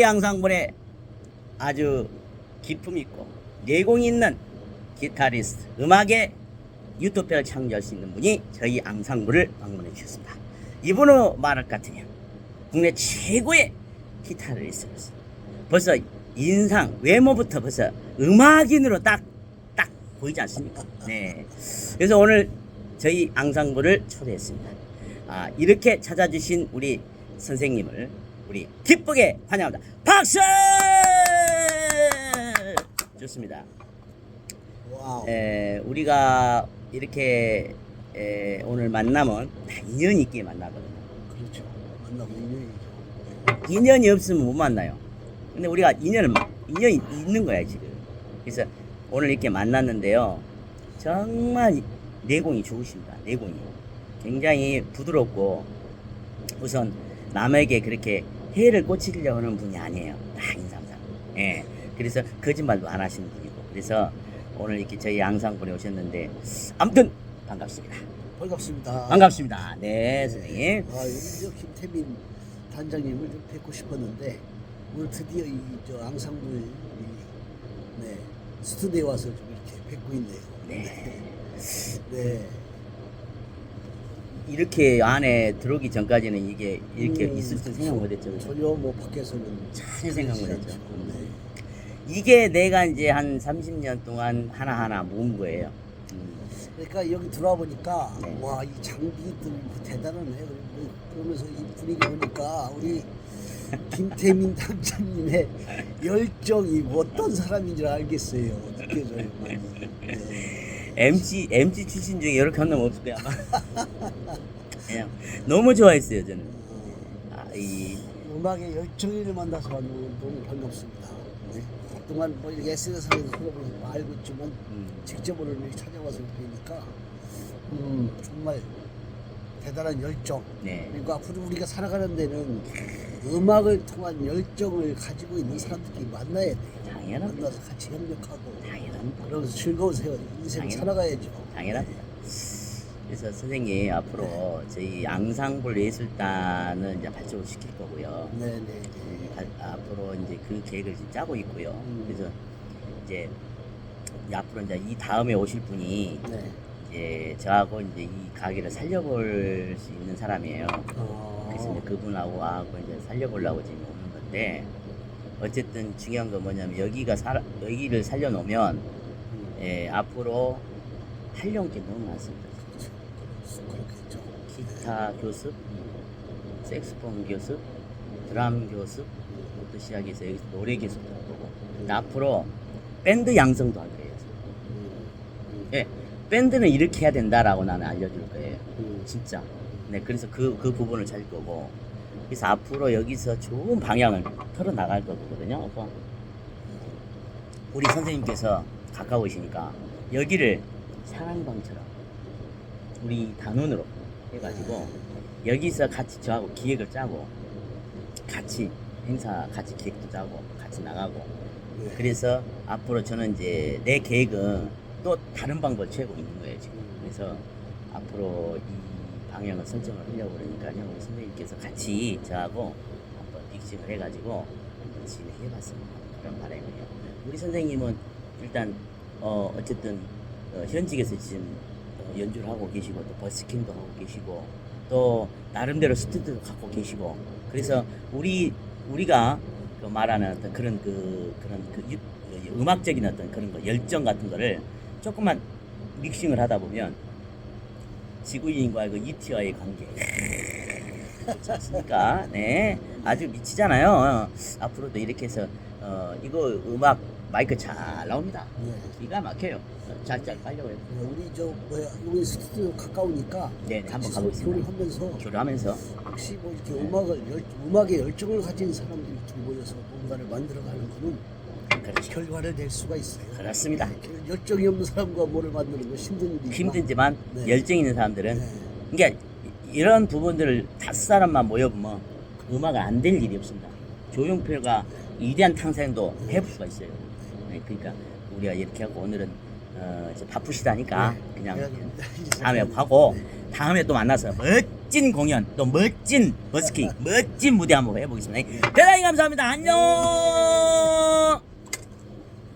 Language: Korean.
저희 양상분에 아주 기품 있고 내공 있는 기타리스트 음악의 유토피아를 창조할 수 있는 분이 저희 앙상블을 방문해 주셨습니다. 이분은 말할 것 같으면 국내 최고의 기타리스트로서 벌써 인상 외모부터 벌써 음악인으로 딱 딱 보이지 않습니까? 네. 그래서 오늘 저희 앙상블을 초대했습니다. 아, 이렇게 찾아주신 우리 선생님을 우리 기쁘게 환영합니다. 박수! 좋습니다. 와우. 에, 우리가 이렇게 에, 오늘 만나면 다 인연 있게 만나거든요. 그렇죠. 만나고 인연이죠. 인연이 없으면 못 만나요. 근데 우리가 인연을 인연이 있는 거야 지금. 그래서 오늘 이렇게 만났는데요. 정말 내공이 좋으십니다. 내공이 굉장히 부드럽고 우선 남에게 그렇게 해를 꽂히려고 하는 분이 아니에요. 다 인상상. 예. 그래서 거짓말도 안 하시는 분이고. 그래서 오늘 이렇게 저희 양상분에 오셨는데 아무튼 반갑습니다. 반갑습니다. 반갑습니다. 네, 선생님. 아, 저 김태민 단장님을 좀 뵙고 싶었는데 오늘 드디어 이저 앙상블 이, 네 스튜디오에 와서 좀 이렇게 뵙고 있네요. 네. 네. 이렇게 안에 들어오기 전까지는 이게 이렇게 음, 있을 줄 생각 못했죠. 전혀 뭐 밖에서는 전혀 생각 못했죠. 않죠. 네. 이게 내가 이제 한 30년 동안 하나하나 모은 거예요. 음, 그러니까 여기 들어와 보니까 네. 와이 장비들 대단하네. 그리고 그러면서 이 분위기 보니까 우리 김태민 단장님의 열정이 뭐 어떤 사람인 줄 알겠어요. 느껴져요 많이. 네. MC MC 출신 중에 이렇게 한 놈 없을 거야 아마. 그냥 너무 좋아했어요 저는. 아, 이 음악의 열정을 만나서 너무, 반갑습니다. 네. 그동안 뭐 이렇게 SNS상에서 들어보면서 알고 있지만 음, 직접 오늘 찾아와서 뵈니까 음, 정말 대단한 열정 네. 그리고 앞으로 우리가 살아가는 데는 음악을 통한 열정을 가지고 있는 사람들끼리 만나야 돼. 당연합니다. 만나서 같이 협력하고 그러면서 즐거운 세월 인생 당연- 살아가야죠. 당연합니다. 그래서 선생님 앞으로 저희 양상불 예술단을 이제 발전을 시킬 거고요. 네네. 음, 가- 앞으로 이제 그 계획을 지금 짜고 있고요. 음. 그래서 이제 이 앞으로 이제 이 다음에 오실 분이 네. 이제 저하고 이제 이 가게를 살려볼 수 있는 사람이에요. 어, 그래서 이제 그분하고 하고 이제 살려보려고 지금 오는 건데 어쨌든 중요한 건 뭐냐면 여기가 살 여기를 살려놓으면 음, 예, 앞으로 활용 게 너무 많습니다. 기타 교습, 색스폰 교습, 드럼 교습, 부터 시작해서 여기서 노래 교습도 할 거고 근데 앞으로 밴드 양성도 할 거예요. 음, 예, 밴드는 이렇게 해야 된다라고 나는 알려줄 거예요. 음, 진짜. 네, 그래서 그, 그 부분을 찾을 거고. 그래서 앞으로 여기서 좋은 방향을 털어 나갈 거거든요. 그래서 우리 선생님께서 가까우시니까 여기를 사랑방처럼 우리 단원으로 해가지고 여기서 같이 저하고 기획을 짜고 같이 행사 같이 기획도 짜고 같이 나가고 네. 그래서 앞으로 저는 이제 내 계획은 또 다른 방법을 취하고 있는 거예요 지금 그래서 앞으로 이 방향을 설정을 하려고 그러니까요 우리 선생님께서 같이 저하고 한번 믹싱을 해가지고 한번 진행해봤으면 하는 그런 바람이에요. 우리 선생님은 일단 어 어쨌든 어, 현직에서 지금 어, 연주를 하고 계시고 또 버스킹도 하고 계시고 또 나름대로 스튜디오도 갖고 계시고 그래서 우리 우리가 그 말하는 어떤 그런 그 그런 그 유- 그 음악적인 어떤 그런 거 열정 같은 거를 조금만 믹싱을 하다 보면 지구인과 그 ET와의 관계 않습니까? 네, 아주 미치잖아요. 어, 앞으로도 이렇게 해서 어, 이거 음악 마이크 잘 나옵니다. 네. 기가 막혀요. 어, 잘잘 깔려고 해요. 네, 우리 저 뭐야 여기 스튜디오 가까우니까 네, 네, 한번 가보겠습니다. 교류하면서 교류하면서 혹시 뭐 이렇게 음악을 열, 음악에 열정을 가진 사람들이 좀 모여서 뭔가를 만들어가는 거는 그렇죠. 결과를 낼 수가 있어요. 그렇습니다. 네, 열정이 없는 사람과 뭐를 만드는 건 힘든 일이지만 힘들지만 네. 열정 있는 사람들은 네. 그러니까 이런 부분들을 다섯 사람만 모여보면 음악은 안될 일이 없습니다. 조용필과 위대한 탄생도 해볼 수가 있어요. 네, 그러니까 우리가 이렇게 하고 오늘은 어, 이제 바쁘시다니까 네. 그냥 다음에. 하고 네. 다음에 또 만나서 멋진 공연 또 멋진 버스킹 멋진 무대 한번 해보겠습니다. 대단히 감사합니다. 안녕.